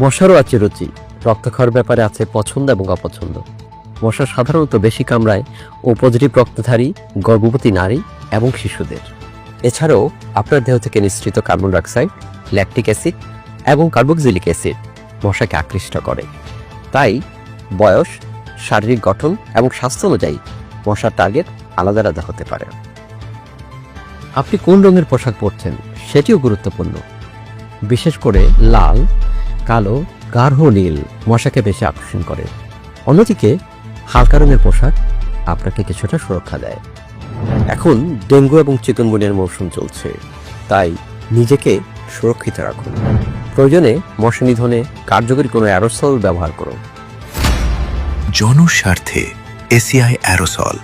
মশারও আছে রুচি রক্ত খাওয়ার ব্যাপারে আছে পছন্দ এবং অপছন্দ। মশা সাধারণত বেশি কামড়ায় ও পজিটিভ রক্তধারী, গর্ভবতী নারী এবং শিশুদের। এছাড়াও আপনার দেহ থেকে নিঃসৃত কার্বন ডাইঅক্সাইড, ল্যাকটিক অ্যাসিড এবং কার্বক্সিলিক অ্যাসিড মশাকে আকৃষ্ট করে। তাই বয়স, শারীরিক গঠন এবং স্বাস্থ্য অনুযায়ী মশার টার্গেট আলাদা আলাদা হতে পারে। আপনি কোন রঙের পোশাক পরছেন সেটিও গুরুত্বপূর্ণ। বিশেষ করে লাল কালো, গাঢ় নীল মশাকে বেশি আকর্ষণ করে। অন্যদিকে, হালকা রঙের পোশাক আপনাকে কিছুটা সুরক্ষা দেয়। এখন ডেঙ্গু এবং চিকনগুনিয়ার মৌসুম চলছে, তাই নিজেকে সুরক্ষিত রাখুন। প্রয়োজনে মশা নিধনে কার্যকরী কোনো অ্যারোসল ব্যবহার করুন। জনস্বার্থে এসিআই অ্যারোসল